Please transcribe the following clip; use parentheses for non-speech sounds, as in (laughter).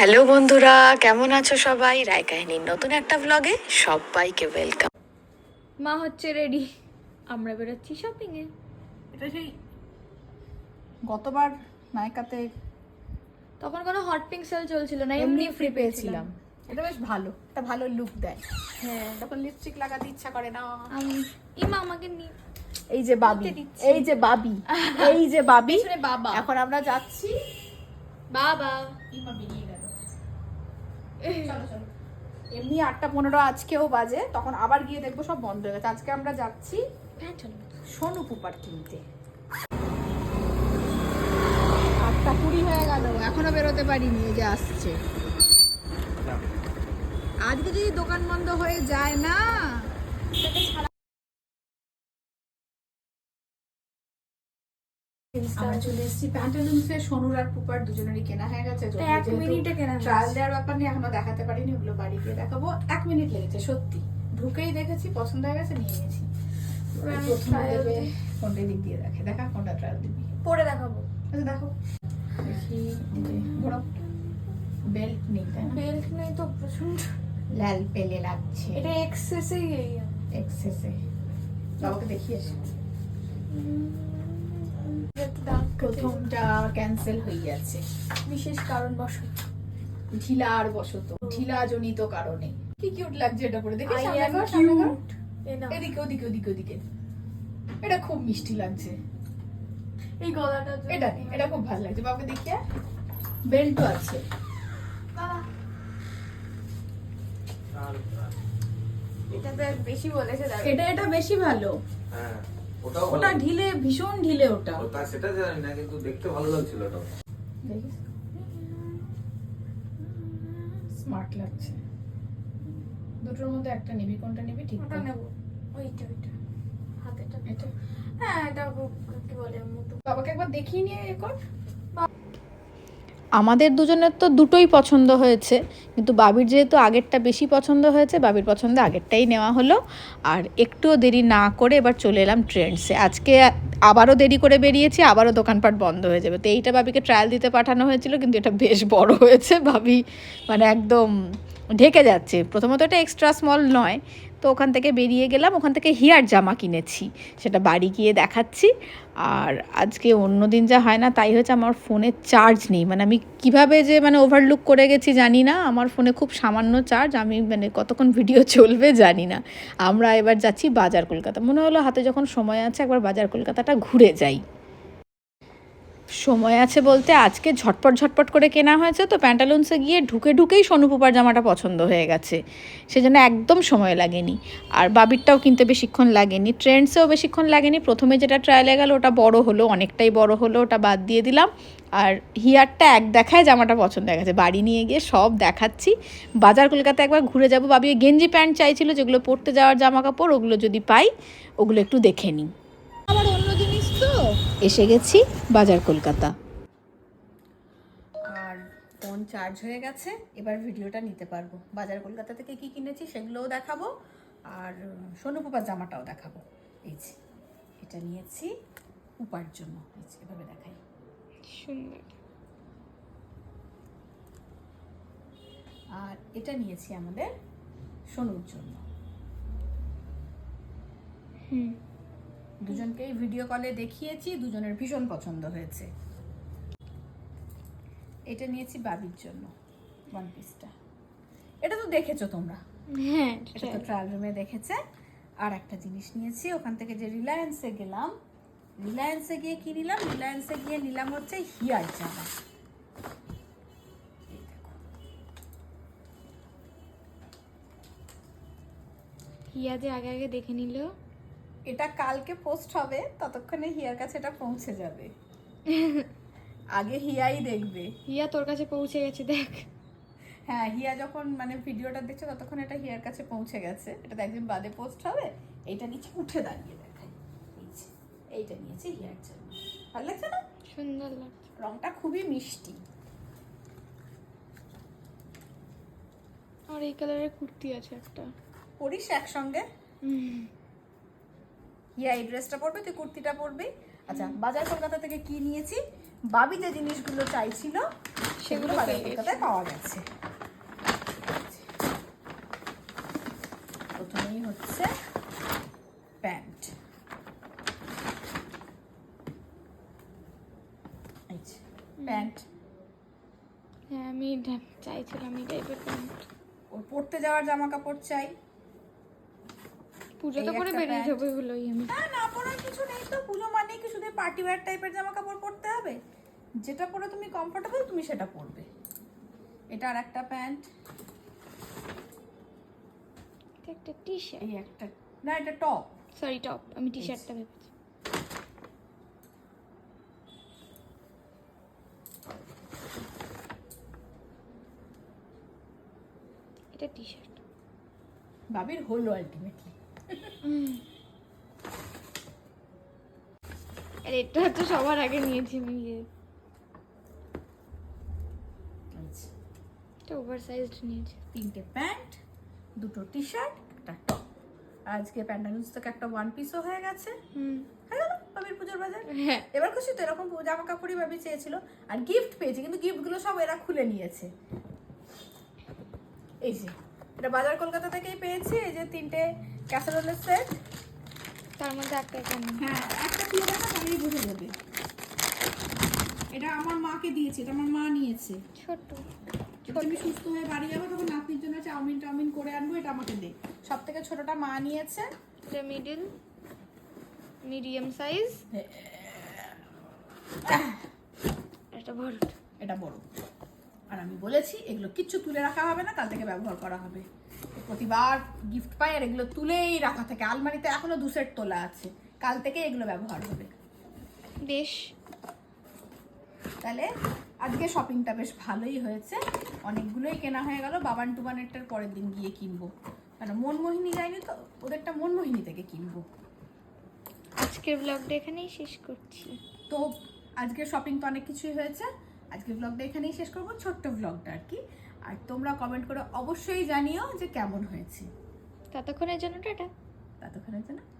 Hello বন্ধুরা কেমন আছো সবাই? রায় কাহিনীর নতুন একটা ব্লগে সবাইকে ওয়েলকাম মা হচ্ছে রেডি আমরা বেরোচ্ছি শপিং এ। এটা সেই গতবার নায়কাতে তখন কোনো হট পিঙ্ক সেল চলছিল না এমনি ফ্রি পেয়েছিলাম। এটা বেশ ভালো একটা ভালো লুক দেয়। হ্যাঁ। তখন লিপস্টিক লাগাতে ইচ্ছা করে না। আমি ইমা আমাকে নি এই যে বাবি। এই যে বাবি এই যে বাবি বাবা। এখন আমরা যাচ্ছি বাবা। ইমা বেরিয়ে চলো চলো এমনি আটটা পনেরো আজকেও বাজে তখন আবার গিয়ে দেখব সব বন্ধ হয়ে গেছে। আজকে আমরা যাচ্ছি হ্যাঁ চলো সোনু পুপার কিনতে। আটটা কুড়ি হয়ে গেল এখনও বেরোতে পারিনি যে আসছে। আজকে যদি দোকান বন্ধ হয়ে যায় না আমরা চলে এসেছি প্যান্টালুন্সে সোনুর আর পুপার দুজনেরই কেনা হয়ে গেছে। এক মিনিটে কেনা। ট্রায়াল দেওয়ার ব্যাপার নিয়ে এখনও দেখাতে পারিনি ওগুলো বাড়ি গিয়ে দেখাবো। এক মিনিট লেগেছে সত্যি। ঢুকেই দেখেছি পছন্দ হয়ে গেছে নিয়ে নিয়েছি। প্রথমে দেবে কোনটা দিক দিয়ে দেখে। দেখা কোনটা ট্রায়াল দিবি। পরে দেখাবো। আচ্ছা দেখো। বেল্ট নেই তাই না? বেল্ট নেই তো প্রচণ্ড লাল পেলে লাগছে। এটা এক্সেসেই এক্সেসে বাবাকে দেখিয়ে প্রথমটা ক্যান্সেল হয়ে যাচ্ছে বিশেষ কারণ বসত ঢিলার বশত ঢিলা জনিত কারণে। কি কিউট লাগছে এটা পরে। দেখি। এদিকে ওদিকে ওদিকে ওদিকে। এটা খুব মিষ্টি লাগছে। এই গলাটা এটা এটা খুব ভালো লাগছে। বাবাকে দেখিয়ে। বেল্টও আছে। এটা তো বেশি বলেছে এটা এটা বেশি ভালো। হ্যাঁ। ওটা ঢিলে ভীষণ ঢিলে ওটা। ওটা সেটা জানি না কিন্তু দেখতে ভালো লাগছিল ওটা স্মার্ট লাগছে। দুটোর মধ্যে একটা নিবি কোনটা নিবি? ঠিক ওটা নেব। ওইটা ওইটা। হাতেটা এটা। হ্যাঁ এটা কি বলে মোটু। বাবাকে একবার দেখিয়ে নিয়ে এ কর। আমাদের দুজনের তো দুটোই পছন্দ হয়েছে, কিন্তু বাবির যেহেতু আগেরটা বেশি পছন্দ হয়েছে, বাবির পছন্দ আগেরটাই নেওয়া হলো। আর একটুও দেরি না করে এবার চলে এলাম ট্রেন্ডসে। আজকে আবারও দেরি করে বেরিয়েছি, আবারও দোকানপাট বন্ধ হয়ে যাবে। তো এইটা বাবিকে ট্রায়াল দিতে পাঠানো হয়েছিল, কিন্তু এটা বেশ বড় হয়েছে। ভাবি মানে একদম ঢেকে যাচ্ছে। প্রথমত এটা এক্সট্রা স্মল নয় তো ওখান থেকে বেরিয়ে গেলাম। ওখান থেকে হিয়ার জামা কিনেছি। সেটা বাড়ি গিয়ে দেখাচ্ছি। আর আজকে অন্য দিন যা হয় না, তাই হচ্ছে আমার ফোনে চার্জ নেই। মানে আমি কীভাবে যে মানে ওভারলুক করে গেছি জানি না। আমার ফোনে খুব সামান্য চার্জ আমি মানে কতক্ষণ ভিডিও (laughs) চলবে জানি না। আমরা এবার যাচ্ছি বাজার কলকাতা। মনে হলো হাতে যখন সময় আছে, একবার বাজার কলকাতাটা ঘুরে যাই। সময় আছে বলতে আজকে ঝটপট ঝটপট করে কেনা হয়েছে, তো প্যান্টালুন্সে গিয়ে ঢুকে ঢুকেই সোনুপুপার জামাটা পছন্দ হয়ে গেছে। সেজন্য একদম সময় লাগেনি। আর বাবিরটাও কিনতে বেশিক্ষণ লাগেনি ট্রেন্ডসেও বেশিক্ষণ লাগেনি। প্রথমে যেটা ট্রায়ালে গেল, ওটা বড় হলো, অনেকটাই বড় হলো, ওটা বাদ দিয়ে দিলাম। আর হিয়ারটা এক দেখায় জামাটা পছন্দ হয়ে গেছে। বাড়ি নিয়ে গিয়ে সব দেখাচ্ছি। বাজার কলকাতা একবার ঘুরে যাব। বাবি গেঞ্জি প্যান্ট চাইছিল যেগুলো পরতে যাওয়ার জামা কাপড় ওগুলো যদি পাই, ওগুলো একটু দেখে নিই আবার অন্য জিনিস তো এসে গেছি বাজার কলকাতা। আর ফোন চার্জ হয়ে গেছে এবার ভিডিওটা নিতে পারব। বাজার কলকাতা থেকে কি কিনেছি সেগুলোও দেখাবো আর সোনু পুপার জামাটাও দেখাবো। এই যে এটা নিয়েছি উপার জন্য। এই যে, এভাবে দেখাই। সুন্দর। আর এটা নিয়েছি আমাদের সোনুর জন্য। হুম। দুজনকেই ভিডিও কলে দেখিয়েছি দুজনের ভীষণ পছন্দ হয়েছে। এটা নিয়েছি বাবির জন্য ওয়ান পিসটা এটা তো দেখেছ তোমরা? হ্যাঁ এটা তো ট্রায়াল রুমে দেখেছে। আর একটা জিনিস নিয়েছি ওখান থেকে যে রিলায়েন্সে গেলাম। রিলায়েন্সে গিয়ে কি নিলাম? রিলায়েন্সে গিয়ে নিলাম হচ্ছে হিয়ার জামা হিয়া যে আগে আগে দেখে নিল। এটা কালকে পোস্ট হবে ততক্ষণে হিয়ার কাছে এটা পৌঁছে যাবে। (laughs) আগে হিয়াই দেখবে। হিয়া তোর কাছে পৌঁছে গেছে দেখ। হ্যাঁ হিয়া যখন মানে ভিডিওটা দেখছে ততক্ষণ এটা হিয়ার কাছে পৌঁছে গেছে। এটা তো একদিন বাদে পোস্ট হবে এইটা নিচে উঠে দাঁড়িয়ে দেখাই। এইটা নিয়েছি হিয়ার জন্য। ভালো লাগছে না? সুন্দর লাগছে। রংটা খুবই মিষ্টি। আর এই কালারের কুর্তি আছে একটা। পরিস একসঙ্গে? হিয়া এই ড্রেসটা পরবে তুই কুর্তিটা পরবি। আচ্ছা বাজার কলকাতা থেকে কি নিয়েছি? বাবি যে জিনিসগুলো চাইছিল সেগুলো বাজার কলকাতায় পাওয়া গেছে। প্রথমেই হচ্ছে প্যান্ট। প্যান্ট। হ্যাঁ আমি চাইছিলাম এই টাইপের প্যান্ট। ওর পড়তে যাওয়ার জামা কাপড় চাই। পুজোতে এই করে বেরিয়ে। যাব এগুলোই আমি। না না পরার কিছু নেই তো। পুজো মানেই কি শুধু পার্টি ওয়্যার টাইপের জামা কাপড় পরতে হবে? যেটা পরে তুমি কমফোর্টেবল তুমি সেটা পরবে। এটা আর একটা প্যান্ট। একটা টি শার্ট এই একটা না এটা টপ সরি টপ আমি টি শার্টটা ভেবেছি। এটা টি শার্ট বাবির হলো আলটিমেটলি আর এটা তো সবার আগে নিয়েছি আমি এটা ওভার সাইজড নিয়েছি। তিনটে প্যান্ট দুটো টি শার্ট একটা টপ আজকে প্যান্টালুন্স থেকে একটা ওয়ান পিসও হয়ে গেছে। হুম। হয়ে বাবির পুজোর বাজার? হ্যাঁ। এবার খুশি তো এরকম জামা কাপড়ই ভাবি চেয়েছিল। আর গিফট পেয়েছে কিন্তু গিফটগুলো সব এরা খুলে নিয়েছে। এই যে এটা বাজার কলকাতা থেকেই পেয়েছি এই যে তিনটে ক্যাসারোলের সেট? তার মধ্যে একটা এখানে হ্যাঁ একটা খুলে দেখা তাহলেই বুঝে যাবে। এটা আমার মাকে দিয়েছি এটা আমার মা নিয়েছে। ছোট। যখন সুস্থ হয়ে বাড়ি যাব তখন নাতনির জন্য চাউমিন টাউমিন করে আনব এটা আমাকে দে। সব থেকে ছোটটা মা নিয়েছে? এটা মিডিল মিডিয়াম সাইজ এটা বড়। এটা বড়। আর আমি বলেছি এগুলো কিচ্ছু তুলে রাখা হবে না কাল থেকে ব্যবহার করা হবে। প্রতিবার গিফট পাই আর এগুলো তুলেই রাখা থাকে। আলমারিতে এখনও দু সেট তোলা আছে। কাল থেকে এগুলো ব্যবহার হবে। বেশ। তাহলে আজকে শপিংটা বেশ ভালোই হয়েছে। অনেকগুলোই কেনা হয়ে গেল। বাবান টুবানেরটার পরের দিন গিয়ে কিনবো। কারণ মনমোহিনী যায়নি তো? ওদেরটা মনমোহিনী থেকে কিনবো। আজকের ব্লগটা এখানেই শেষ করছি। তো আজকে শপিং তো অনেক কিছুই হয়েছে। আজকে ব্লগটা এখানেই শেষ করব। ছোট্ট ব্লগটা আর কি। আর তোমরা কমেন্ট করে অবশ্যই জানিও যে কেমন হয়েছে। ততক্ষণের জন্য টাটা। ততক্ষণের জন্য।